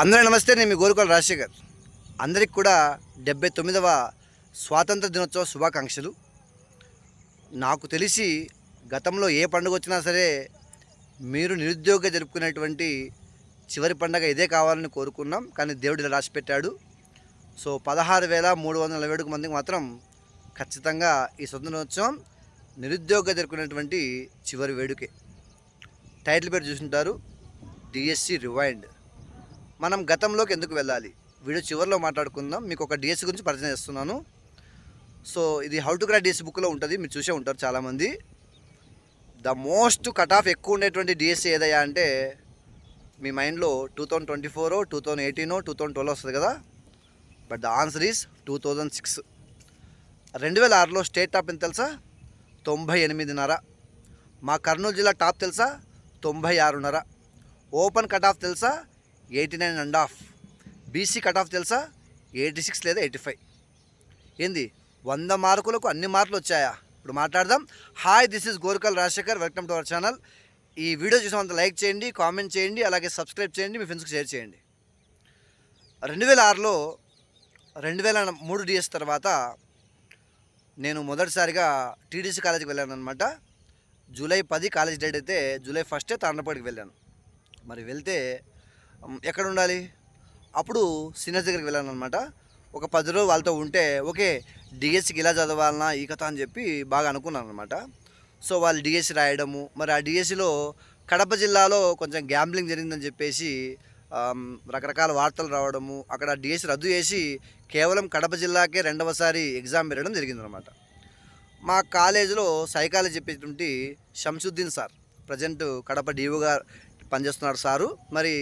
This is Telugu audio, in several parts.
అందరూ నమస్తే నేను మీ గోరుకోల రాజశేఖర్. అందరికి కూడా డెబ్బై తొమ్మిదవ స్వాతంత్ర దినోత్సవ శుభాకాంక్షలు. నాకు తెలిసి గతంలో ఏ పండుగ వచ్చినా సరే మీరు నిరుద్యోగ జరుపుకునేటువంటి చివరి పండగ ఇదే కావాలని కోరుకున్నాం కానీ దేవుడు ఇలా రాసి పెట్టాడు సో పదహారు వేల మూడు వందల నలభై ఏడుకు మందికి మాత్రం ఖచ్చితంగా ఈ స్వతంత్ర దినోత్సవం నిరుద్యోగ జరుపుకునేటువంటి చివరి వేడుకే. టైటిల్ పేరు చూసుంటారు డిఎస్సి రివైండ్. మనం గతంలోకి ఎందుకు వెళ్ళాలి? వీడియో చివరిలో మాట్లాడుకుందాం. మీకు ఒక డిఎస్సి గురించి పరిచయం చేస్తున్నాను. సో ఇది హౌ టు క్రాక్ డిఎస్సీ బుక్లో ఉంటుంది. మీరు చూసే ఉంటారు చాలామంది. ద మోస్ట్ కట్ ఆఫ్ ఎక్కువ ఉండేటువంటి డిఎస్సీ ఏదయ్యా అంటే మీ మైండ్లో two thousand twenty four two thousand ఎయిటీనో two thousand twelve వస్తుంది కదా? But the answer is two thousand six రెండు వేల ఆరులో స్టేట్ టాప్ ఎంత తెలుసా? తొంభై ఎనిమిదిన్నర. మా కర్నూలు జిల్లా టాప్ తెలుసా? తొంభై ఆరున్నర. ఓపెన్ కట్ ఆఫ్ తెలుసా? Eighty nine and half. BC cut off తెలుసా? ఎయిటీ సిక్స్ లేదా ఎయిటీ ఫైవ్? ఏంది? వంద మార్కులకు అన్ని మార్కులు వచ్చాయా? ఇప్పుడు మాట్లాడదాం. Hi this is Gorkal Rajasekhar. Welcome to our channel. ఈ వీడియో చూసినంత లైక్ చేయండి కామెంట్ చేయండి అలాగే సబ్స్క్రైబ్ చేయండి మీ ఫ్రెండ్స్కి షేర్ చేయండి. రెండు వేల ఆరులో రెండు వేల మూడు డిఎస్ తర్వాత నేను మొదటిసారిగా టీడీసీ కాలేజీకి వెళ్ళాను అనమాట జూలై పది కాలేజ్ డేట్ అయితే జూలై ఫస్టే తాండపాడికి వెళ్ళాను. మరి వెళ్తే ఎక్కడ ఉండాలి అప్పుడు సీనియర్స్ దగ్గరికి వెళ్ళాను అనమాట ఒక పది రోజులు వాళ్ళతో ఉంటే ఓకే డిఎస్సికి ఇలా చదవాలన్నా ఈ కథ అని చెప్పి బాగా అనుకున్నాను అనమాట సో వాళ్ళు డిఎస్సి రాయడము మరి ఆ డిఎస్సిలో కడప జిల్లాలో కొంచెం గ్యాంబ్లింగ్ జరిగిందని చెప్పేసి రకరకాల వార్తలు రావడము అక్కడ డిఎస్సి రద్దు చేసి కేవలం కడప జిల్లాకే రెండవసారి ఎగ్జామ్ పెట్టడం జరిగిందనమాట మా కాలేజీలో సైకాలజీ చెప్పేటువంటి షంసుద్దీన్ సార్ ప్రజెంట్ కడప డిఓగా పనిచేస్తున్నాడు సారు. మరి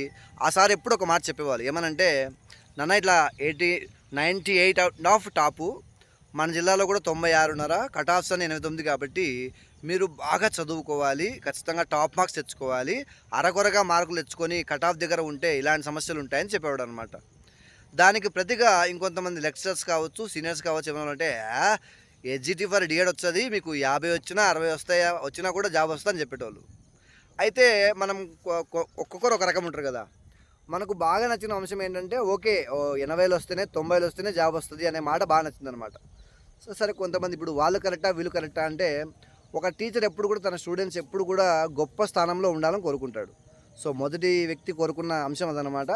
ఆ సార్ ఎప్పుడు ఒక మాట చెప్పేవాళ్ళు? ఏమనంటే నన్న ఇట్లా eighty ninety eight out of top మన జిల్లాలో కూడా తొంభై ఆరున్నర కట్ ఆఫ్స్ అని ఎనభై తొమ్మిది కాబట్టి మీరు బాగా చదువుకోవాలి ఖచ్చితంగా టాప్ మార్క్స్ తెచ్చుకోవాలి అరకొరగా మార్కులు తెచ్చుకొని కట్ ఆఫ్ దగ్గర ఉంటే ఇలాంటి సమస్యలు ఉంటాయని చెప్పేవాడు అనమాట దానికి ప్రతిగా ఇంకొంతమంది లెక్చరర్స్ కావచ్చు సీనియర్స్ కావచ్చు ఏమన్నా ఎడ్జిటీ ఫర్ డిఎడ్ వస్తుంది మీకు యాభై వచ్చినా అరవై వస్తాయా వచ్చినా కూడా జాబ్ వస్తుందని చెప్పేటోళ్ళు. అయితే మనం ఒక్కొక్కరు ఒక రకం ఉంటారు కదా. మనకు బాగా నచ్చిన అంశం ఏంటంటే ఓకే ఓ ఎనభైలు వస్తేనే తొంభైలు వస్తేనే జాబ్ వస్తుంది అనే మాట బాగా నచ్చింది అనమాట సో సరే కొంతమంది ఇప్పుడు వాళ్ళు కరెక్టా వీళ్ళు కరెక్టా అంటే ఒక టీచర్ ఎప్పుడు కూడా తన స్టూడెంట్స్ ఎప్పుడు కూడా గొప్ప స్థానంలో ఉండాలని కోరుకుంటాడు. సో మొదటి వ్యక్తి కోరుకున్న అంశం అదనమాట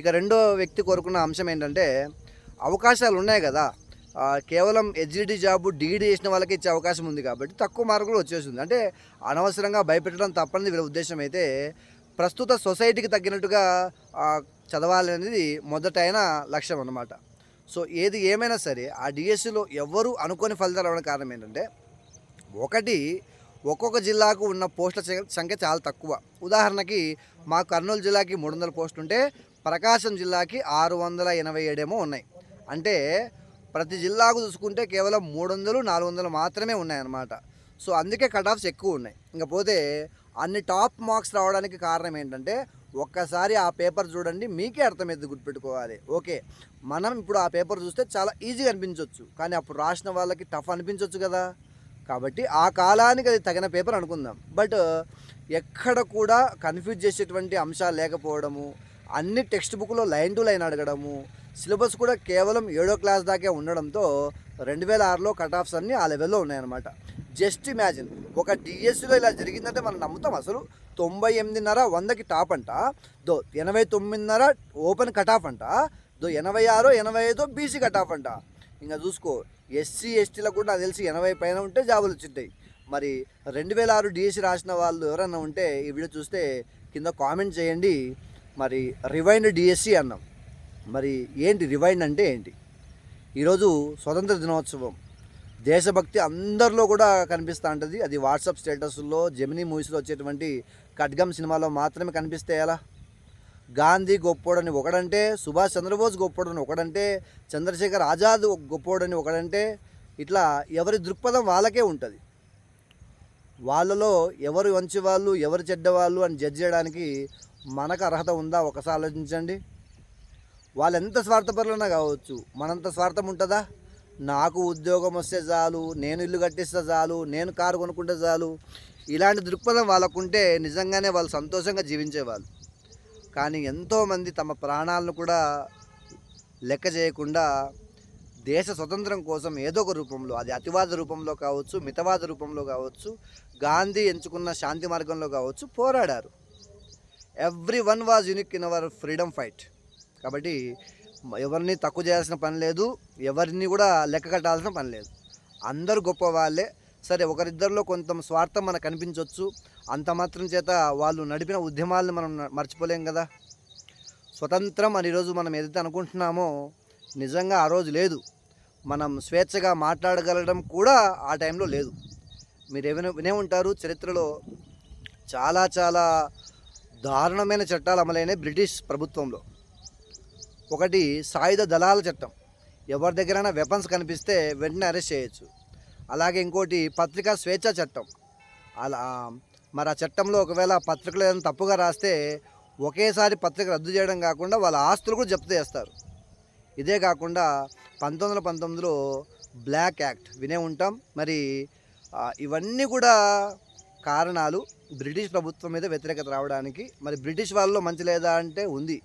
ఇక రెండో వ్యక్తి కోరుకున్న అంశం ఏంటంటే అవకాశాలు ఉన్నాయి కదా. కేవలం హెచ్డిడి జాబ్ డిగ్రీ చేసిన వాళ్ళకి ఇచ్చే అవకాశం ఉంది కాబట్టి తక్కువ మార్కులు వచ్చేస్తుంది. అంటే అనవసరంగా భయపెట్టడం తప్పనిది వీళ్ళ ఉద్దేశం అయితే ప్రస్తుత సొసైటీకి తగ్గినట్టుగా చదవాలనేది మొదట మొదటైన లక్ష్యం అన్నమాట. సో ఏది ఏమైనా సరే ఆ డిఎస్సిలో ఎవ్వరూ అనుకోని ఫలితాలు అవ్వడం కారణం ఏంటంటే ఒకటి ఒక్కొక్క జిల్లాకు ఉన్న పోస్టుల సంఖ్య చాలా తక్కువ. ఉదాహరణకి మా కర్నూలు జిల్లాకి మూడు వందల పోస్టులు ఉంటే ప్రకాశం జిల్లాకి ఆరు వందల ఎనభై ఏడేమో ఉన్నాయి. అంటే ప్రతి జిల్లాకు చూసుకుంటే కేవలం మూడు వందలు నాలుగు వందలు మాత్రమే ఉన్నాయన్నమాట. సో అందుకే కట్ ఆఫ్స్ ఎక్కువ ఉన్నాయి. ఇంకా పోతే అన్ని టాప్ మార్క్స్ రావడానికి కారణం ఏంటంటే ఒక్కసారి ఆ పేపర్ చూడండి మీకే అర్థమైంది గుర్తుపెట్టుకోవాలి. ఓకే మనం ఇప్పుడు ఆ పేపర్ చూస్తే చాలా ఈజీగా అనిపించవచ్చు కానీ అప్పుడు రాసిన వాళ్ళకి టఫ్ అనిపించవచ్చు కదా. కాబట్టి ఆ కాలానికి అది తగిన పేపర్ అనుకుందాం. బట్ ఎక్కడ కూడా కన్ఫ్యూజ్ చేసేటువంటి అంశాలు లేకపోవడము అన్ని టెక్స్ట్ బుక్లో లైన్ టు లైన్ అడగడము సిలబస్ కూడా కేవలం ఏడో క్లాస్ దాకే ఉండడంతో రెండు వేల ఆరులో కట్ ఆఫ్స్ అన్నీ ఆ లెవెల్లో ఉన్నాయన్నమాట. జస్ట్ ఇమాజిన్ ఒక డిఎస్సిలో ఇలా జరిగిందంటే మనం నమ్ముతాం అసలు తొంభై ఎనిమిదిన్నర వందకి టాప్ అంట దో ఎనభై తొమ్మిదిన్నర ఓపెన్ కట్ ఆఫ్ అంట దో ఎనభై ఆరు ఎనభై ఐదో బీసీ కట్ ఆఫ్ అంట. ఇంకా చూసుకో ఎస్సీ ఎస్టీలకు కూడా నాకు తెలిసి ఎనభై పైన ఉంటే జాబులు వచ్చింటాయి. మరి రెండు వేల ఆరు డిఎస్సి రాసిన వాళ్ళు ఎవరైనా ఉంటే ఈ వీడియో చూస్తే కింద కామెంట్ చేయండి. మరి రివైండ్ డిఎస్సి అన్నాం. మరి ఏంటి రివైండ్ అంటే ఏంటి? ఈరోజు స్వతంత్ర దినోత్సవం. దేశభక్తి అందరిలో కూడా కనిపిస్తూ ఉంటుంది. అది వాట్సాప్ స్టేటస్లో జెమినీ మూవీస్లో వచ్చేటువంటి ఖడ్గం సినిమాలో మాత్రమే కనిపిస్తే ఎలా? గాంధీ గొప్పోడని ఒకడంటే సుభాష్ చంద్రబోస్ గొప్పోడని ఒకడంటే చంద్రశేఖర్ ఆజాద్ గొప్పోడని ఒకడంటే ఇట్లా ఎవరి దృక్పథం వాళ్ళకే ఉంటుంది. వాళ్ళలో ఎవరు మంచి వాళ్ళు ఎవరు చెడ్డవాళ్ళు అని జడ్జ్ చేయడానికి మనకు అర్హత ఉందా? ఒకసారి ఆలోచించండి. వాళ్ళు ఎంత స్వార్థపరులైనా కావచ్చు మనంత స్వార్థం ఉంటుందా? నాకు ఉద్యోగం వస్తే చాలు నేను ఇల్లు కట్టిస్తే చాలు నేను కారు కొనుక్కుంటే చాలు. ఇలాంటి దృక్పథం వాళ్ళకుంటే నిజంగానే వాళ్ళు సంతోషంగా జీవించేవాళ్ళు. కానీ ఎంతోమంది తమ ప్రాణాలను కూడా లెక్క చేయకుండా దేశ స్వతంత్రం కోసం ఏదో ఒక రూపంలో అది అతివాద రూపంలో కావచ్చు మితవాద రూపంలో కావచ్చు గాంధీ ఎంచుకున్న శాంతి మార్గంలో కావచ్చు పోరాడారు. Everyone was unique in our freedom fight కాబట్టి ఎవరిని తక్కువ చేయాల్సిన పని లేదు ఎవరిని కూడా లెక్క కట్టాల్సిన పని లేదు. అందరూ గొప్ప వాళ్ళే సరే ఒకరిద్దరిలో కొంత స్వార్థం మనకు కనిపించవచ్చు అంత మాత్రం చేత వాళ్ళు నడిపిన ఉద్యమాలను మనం మర్చిపోలేం కదా. స్వతంత్రం అని ఈరోజు మనం ఏదైతే అనుకుంటున్నామో నిజంగా ఆ రోజు లేదు. మనం స్వేచ్ఛగా మాట్లాడగలడం కూడా ఆ టైంలో లేదు. మీరు ఏమైనా వినే ఉంటారు చరిత్రలో చాలా చాలా దారుణమైన చట్టాలు అమలైన బ్రిటిష్ ప్రభుత్వంలో. ఒకటి సాయుధ దళాల చట్టం. ఎవరి దగ్గరైనా వెపన్స్ కనిపిస్తే వెంటనే అరెస్ట్ చేయొచ్చు. అలాగే ఇంకోటి పత్రికా స్వేచ్ఛ చట్టం. అలా మరి ఆ చట్టంలో ఒకవేళ పత్రికలు ఏదైనా తప్పుగా రాస్తే ఒకేసారి పత్రిక రద్దు చేయడం కాకుండా వాళ్ళ ఆస్తులు కూడా జప్తు చేస్తారు. ఇదే కాకుండా పంతొమ్మిది వందల పంతొమ్మిదిలో బ్లాక్ యాక్ట్ వినే ఉంటాం. మరి ఇవన్నీ కూడా కారణాలు బ్రిటిష్ ప్రభుత్వం మీద వ్యతిరేకత రావడానికి. మరి బ్రిటిష్ వాళ్ళలో మంచి లేదా అంటే ఉంది.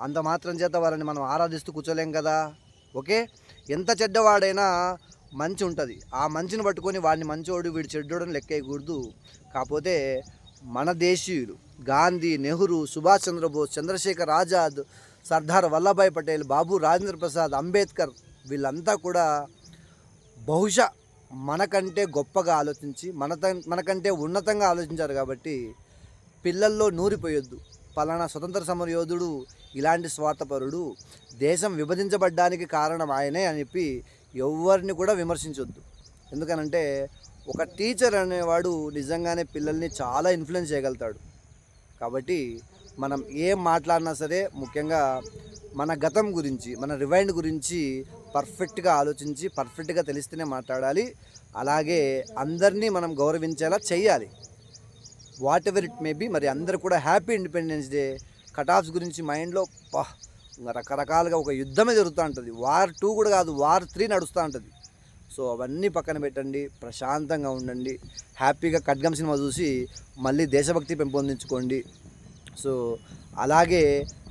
అంత మాత్రం చేత వాళ్ళని మనం ఆరాధిస్తూ కూర్చోలేం కదా? ఓకే? ఎంత చెడ్డవాడైనా మంచి ఉంటుంది. ఆ మంచిని పట్టుకొని వాడిని మంచోడు వీడు చెడ్డోడని లెక్కేయకూడదు. కాకపోతే మన దేశీయులు గాంధీ నెహ్రూ సుభాష్ చంద్రబోస్ చంద్రశేఖర్ ఆజాద్ సర్దార్ వల్లభాయ్ పటేల్ బాబు రాజేంద్ర ప్రసాద్ అంబేద్కర్ వీళ్ళంతా కూడా బహుశా మనకంటే గొప్పగా ఆలోచించి మన మనకంటే ఉన్నతంగా ఆలోచించారు కాబట్టి పిల్లల్లో నూరిపోయొద్దు. పలానా స్వతంత్ర సమర యోధుడు ఇలాంటి స్వార్థపరుడు దేశం విభజించబడ్డానికి కారణం ఆయనే అని చెప్పి ఎవరిని కూడా విమర్శించొద్దు. ఎందుకనంటే ఒక టీచర్ అనేవాడు నిజంగానే పిల్లల్ని చాలా ఇన్ఫ్లుయెన్స్ చేయగలుగుతాడు. కాబట్టి మనం ఏం మాట్లాడినా సరే ముఖ్యంగా మన గతం గురించి మన రివైండ్ గురించి పర్ఫెక్ట్గా ఆలోచించి పర్ఫెక్ట్గా తెలిస్తేనే మాట్లాడాలి. అలాగే అందరినీ మనం గౌరవించేలా చేయాలి whatever it may be మరి అందరు కూడా హ్యాపీ ఇండిపెండెన్స్ డే కటాఫ్స్ గురించి మైండ్లో పా రకరకాలుగా ఒక యుద్ధమే జరుగుతూ ఉంటుంది. వార్ టూ కూడా కాదు వార్ త్రీ నడుస్తూ ఉంటుంది. సో అవన్నీ పక్కన పెట్టండి ప్రశాంతంగా ఉండండి హ్యాపీగా ఖడ్గం సినిమా చూసి మళ్ళీ దేశభక్తి పెంపొందించుకోండి. సో అలాగే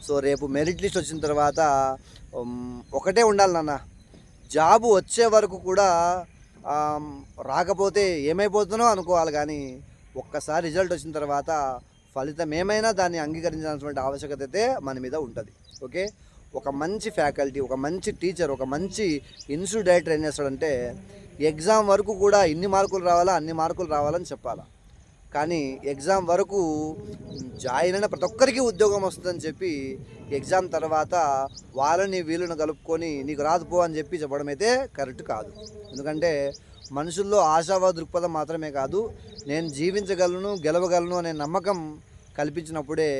సో రేపు మెరిట్ లిస్ట్ వచ్చిన తర్వాత ఒకటే ఉండాలి నాన్న. జాబు వచ్చే వరకు కూడా రాకపోతే ఏమైపోతుందో అనుకోవాలి కానీ ఒక్కసారి రిజల్ట్ వచ్చిన తర్వాత ఫలితం ఏమైనా దాన్ని అంగీకరించాల్సినటువంటి ఆవశ్యకత అయితే మన మీద ఉంటుంది. ఓకే? ఒక మంచి ఫ్యాకల్టీ ఒక మంచి టీచర్ ఒక మంచి ఇన్స్టిట్యూట్ డైరెక్టర్ ఏం చేస్తాడంటే ఎగ్జామ్ వరకు కూడా ఇన్ని మార్కులు రావాలా అన్ని మార్కులు రావాలని చెప్పాలా. కానీ ఎగ్జామ్ వరకు జాయిన్ అయిన ప్రతి ఒక్కరికి ఉద్యోగం వస్తుందని చెప్పి ఎగ్జామ్ తర్వాత వాళ్ళని వీళ్ళని కలుపుకొని నీకు రాదు పో అని చెప్పి చెప్పడం అయితే కరెక్ట్ కాదు. ఎందుకంటే మనుషుల్లో ఆశావాద దృక్పథం మాత్రమే కాదు నేను జీవించగలను గెలవగలను అనే నమ్మకం కల్పించినప్పుడే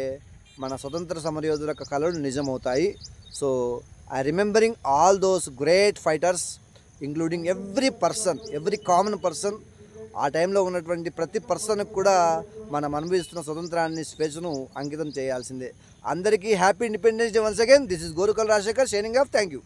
మన స్వతంత్ర సమరయోధుల యొక్క కళలు నిజమవుతాయి. So I remembering all those great fighters including every person every common person ఆ టైంలో ఉన్నటువంటి ప్రతి పర్సన్కి కూడా మనం అనుభవిస్తున్న స్వతంత్రాన్ని స్వేచ్ఛను అంకితం చేయాల్సిందే. అందరికీ happy independence day once again this is Gorukal Rajasekhar signing off thank you